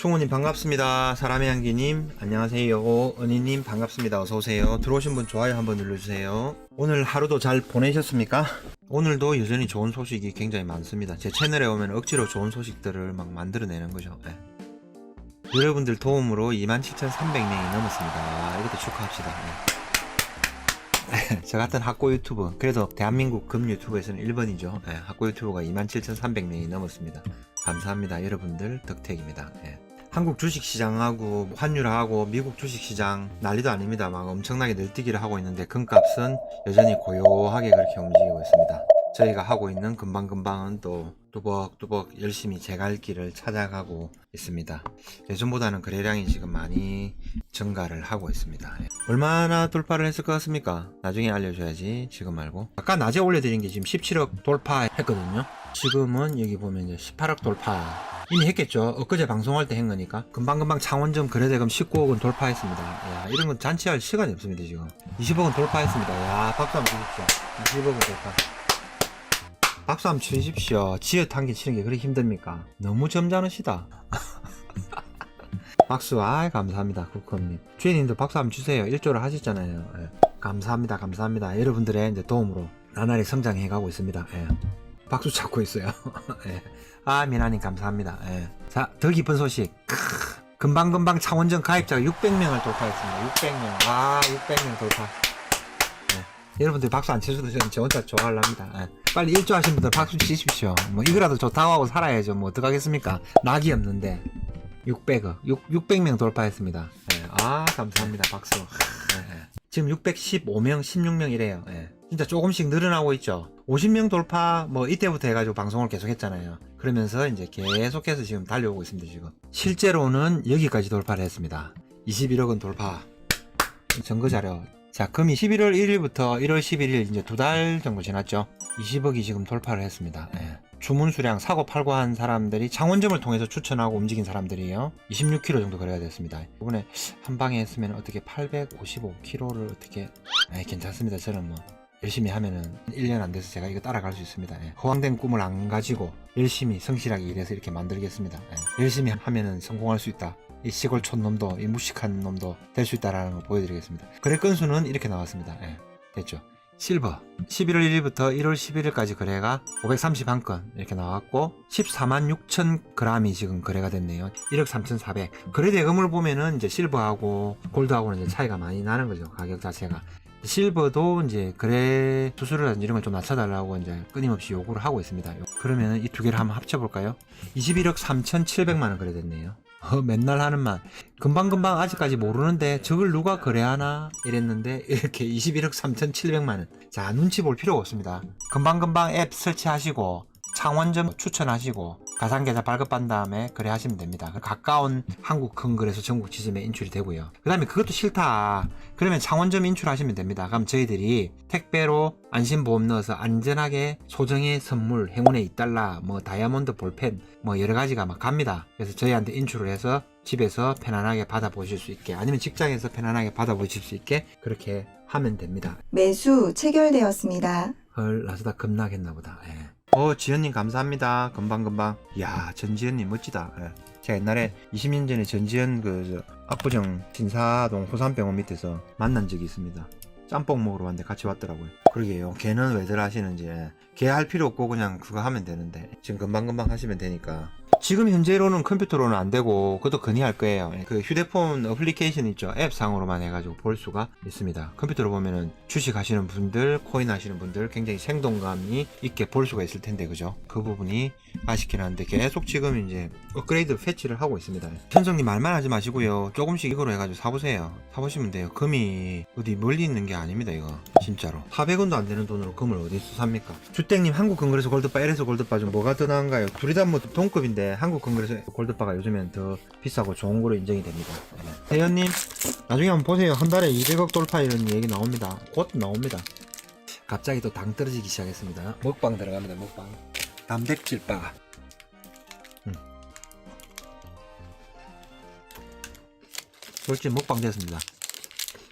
충우님 반갑습니다. 사람의 향기님 안녕하세요. 은희님 반갑습니다. 어서 오세요. 들어오신 분 좋아요 한번 눌러주세요. 오늘 하루도 잘 보내셨습니까? 오늘도 여전히 좋은 소식이 굉장히 많습니다. 제 채널에 오면 억지로 좋은 소식들을 막 만들어내는 거죠. 예. 여러분들 도움으로 27,300명이 넘었습니다. 이것도 축하합시다. 예. 저 같은 학고 유튜브 그래도 대한민국 금 유튜브에서는 1번이죠 예, 학고 유튜브가 27,300명이 넘었습니다 감사합니다 여러분들 덕택입니다 예. 한국 주식시장하고 환율하고 미국 주식시장 난리도 아닙니다 막 엄청나게 늘뛰기를 하고 있는데 금값은 여전히 고요하게 그렇게 움직이고 있습니다 저희가 하고 있는 금방금방은 또 뚜벅뚜벅 열심히 제 갈 길을 찾아가고 있습니다. 예전보다는 거래량이 지금 많이 증가를 하고 있습니다. 예. 얼마나 돌파를 했을 것 같습니까? 나중에 알려줘야지 지금 말고 아까 낮에 올려드린 게 지금 17억 돌파했거든요. 지금은 여기 보면 이제 18억 돌파 이미 했겠죠. 엊그제 방송할 때 한 거니까. 금방금방 창원점 거래대금 19억은 돌파했습니다. 야, 이런 건 잔치할 시간이 없습니다, 지금. 20억은 돌파했습니다. 야, 박수 한번 주십시오. 20억은 돌파. 박수 한번 치십시오. 지읒 한개 치는 게 그렇게 힘듭니까? 너무 점잖으시다. 박수, 아 감사합니다. 국컴님. 주인님도 박수 한번 주세요. 일조를 하셨잖아요. 예. 감사합니다. 감사합니다. 여러분들의 이제 도움으로 나날이 성장해 가고 있습니다. 예. 박수 찾고 있어요. 예. 아, 미나님 감사합니다. 예. 자, 더 기쁜 소식. 크, 금방금방 창원전 가입자가 600명을 돌파했습니다. 600명. 아, 600명 돌파. 예. 여러분들 박수 안 쳐줘도 저는 저 혼자 좋아하랍니다. 예. 빨리 일조 하신 분들 박수 치십시오. 뭐 이거라도 좋다고 하고 살아야죠. 뭐 어떡하겠습니까? 낙이 없는데. 600억, 6, 600명 돌파했습니다. 예. 아, 감사합니다. 박수. 지금 615명, 16명이래요. 예. 진짜 조금씩 늘어나고 있죠. 50명 돌파, 뭐, 이때부터 해가지고 방송을 계속 했잖아요. 그러면서 이제 계속해서 지금 달려오고 있습니다, 지금. 실제로는 여기까지 돌파를 했습니다. 21억은 돌파. 증거 자료. 자, 금이 11월 1일부터 1월 11일 이제 두 달 정도 지났죠. 20억이 지금 돌파를 했습니다. 예. 주문 수량 사고 팔고 한 사람들이 창원점을 통해서 추천하고 움직인 사람들이에요. 26kg 정도 거래가 됐습니다. 이번에 한 방에 했으면 어떻게 855kg를 어떻게 에 괜찮습니다. 저는 뭐 열심히 하면은 1년 안 돼서 제가 이거 따라갈 수 있습니다. 예. 허황된 꿈을 안 가지고 열심히 성실하게 일해서 이렇게 만들겠습니다. 예. 열심히 하면은 성공할 수 있다. 이 시골 촌 놈도 이 무식한 놈도 될 수 있다라는 걸 보여드리겠습니다. 거래 건수는 이렇게 나왔습니다. 예. 됐죠? 실버. 11월 1일부터 1월 11일까지 거래가 531건 이렇게 나왔고 14만 6천 g이 지금 거래가 됐네요. 1억 3,400 거래 대금을 보면은 이제 실버하고 골드하고는 이제 차이가 많이 나는 거죠 가격 자체가. 실버도 이제 거래 수수료라든지 이런 걸 좀 낮춰달라고 이제 끊임없이 요구를 하고 있습니다. 그러면은 이두 개를 한번 합쳐볼까요? 21억 3,700만 원 거래됐네요 어, 맨날 하는 말. 금방금방 아직까지 모르는데 저걸 누가 거래하나 이랬는데 이렇게 21억 3,700만원. 자, 눈치 볼 필요가 없습니다. 금방금방 앱 설치하시고 창원점 추천하시고 가상계좌 발급한 다음에 거래하시면 됩니다. 가까운 한국 큰 거래소 전국 지점에 인출이 되고요. 그 다음에 그것도 싫다. 그러면 창원점 인출하시면 됩니다. 그럼 저희들이 택배로 안심보험 넣어서 안전하게 소정의 선물, 행운의 2달러, 뭐 다이아몬드 볼펜, 뭐 여러 가지가 막 갑니다. 그래서 저희한테 인출을 해서 집에서 편안하게 받아보실 수 있게 아니면 직장에서 편안하게 받아보실 수 있게 그렇게 하면 됩니다. 매수 체결되었습니다. 헐 라스다 급락했나 보다. 예. 어 지연님 감사합니다. 금방금방. 이야 전지현님 멋지다. 예. 제가 옛날에 20년 전에 전지현 그 저, 압구정 신사동 호산병원 밑에서 만난 적이 있습니다. 짬뽕 먹으러 왔는데 같이 왔더라고요. 그러게요. 걔는 왜들 하시는지. 예. 걔할 필요 없고 그냥 그거 하면 되는데 지금 금방금방 하시면 되니까 지금 현재로는 컴퓨터로는 안 되고 그것도 건의할 거예요. 그 휴대폰 어플리케이션 있죠. 앱 상으로만 해가지고 볼 수가 있습니다. 컴퓨터로 보면은 주식 하시는 분들, 코인 하시는 분들 굉장히 생동감이 있게 볼 수가 있을 텐데 그죠? 그 부분이 아쉽긴 한데 계속 지금 이제 업그레이드 패치를 하고 있습니다. 현성님 말만 하지 마시고요. 조금씩 이거로 해가지고 사보세요. 사보시면 돼요. 금이 어디 멀리 있는 게 아닙니다 이거 진짜로. 400원도 안 되는 돈으로 금을 어디서 삽니까? 주땡님 한국 건그레소 골드바, LS 골드바 좀 뭐가 더 나은가요? 둘이 다 뭐 동급인데 한국 건그레소 골드바가 요즘엔 더 비싸고 좋은 거로 인정이 됩니다. 네. 대현님 나중에 한번 보세요. 한 달에 200억 돌파 이런 얘기 나옵니다. 곧 나옵니다. 갑자기 또 당 떨어지기 시작했습니다. 먹방 들어갑니다. 먹방. 단백질바. 음. 솔직히 먹방 됐습니다.